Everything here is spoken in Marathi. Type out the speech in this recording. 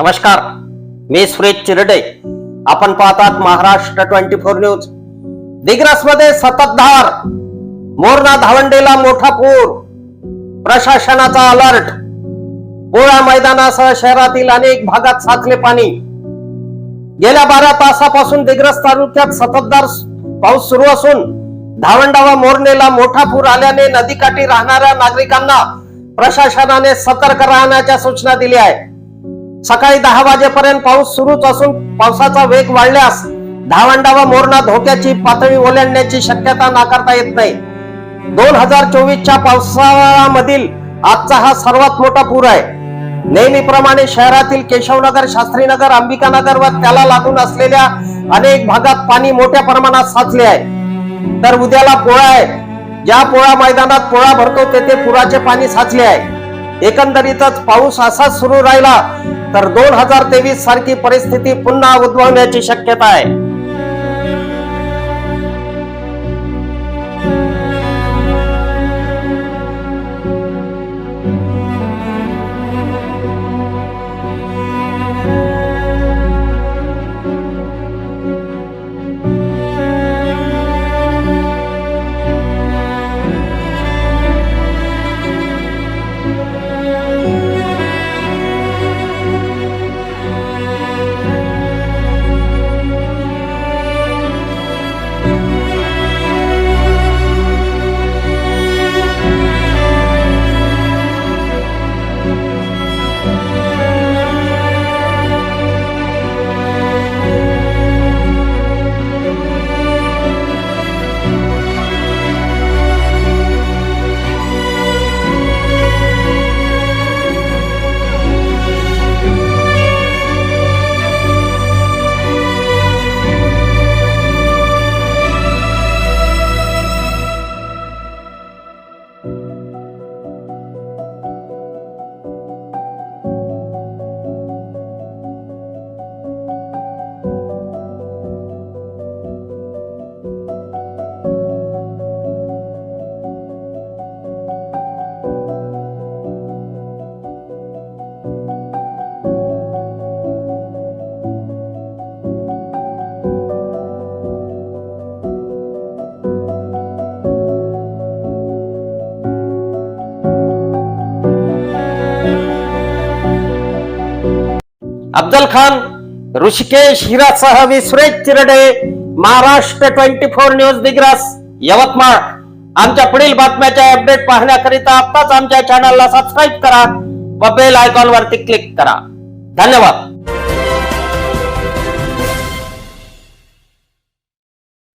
नमस्कार मी सुरेश चिरडे. आपण पाहतात महाराष्ट्र ट्वेंटी फोर न्यूज. दिग्रसमध्ये सततधार मोरणा धावंडेला मोठा पूर. प्रशासनाचा अलर्ट. पोळा मैदानासह शहरातील अनेक भागात साचले पाणी. गेल्या बारा तासापासून दिग्रस तालुक्यात सततधार पाऊस सुरू असून धावंडा व मोरणेला मोठा पूर आल्याने नदीकाठी राहणाऱ्या नागरिकांना प्रशासनाने सतर्क राहण्याच्या सूचना दिल्या आहे सकाळी दहा वाजेपर्यंत पाऊस सुरूच असून पावसाचा वेग वाढल्यास धावंडा व मोरणा धोक्याची पातळी ओलांडण्याची शक्यता नाकारता येत नाही. दोन हजार चोवीसच्या पावसाळ्यामधील आजचा हा सर्वात मोठा पूर आहे. नेहमीप्रमाणे शहरातील केशवनगर शास्त्रीनगर अंबिकानगर व त्याला लागून असलेल्या अनेक भागात पाणी मोठ्या प्रमाणात साचले आहे. तर उद्याला पोळा आहे. ज्या पोळा मैदानात पोळा भरतो तेथे पुराचे पाणी साचले आहे. एकंदरीतच पाऊस असाच सुरू राहिला तर दोन हजार तेवीस सारखी परिस्थिती पुन्हा उद्भवण्याची शक्यता आहे. अफजल खान ऋषिकेश हिरासह मी Suresh Chirde Maharashtra twenty four news Digras Yavatmal. आमच्या पुढील बातम्याचे अपडेट पाहण्याकरिता आत्ताच आमच्या चॅनलला सबस्क्राईब करा व बेल आयकॉन वरती क्लिक करा. धन्यवाद.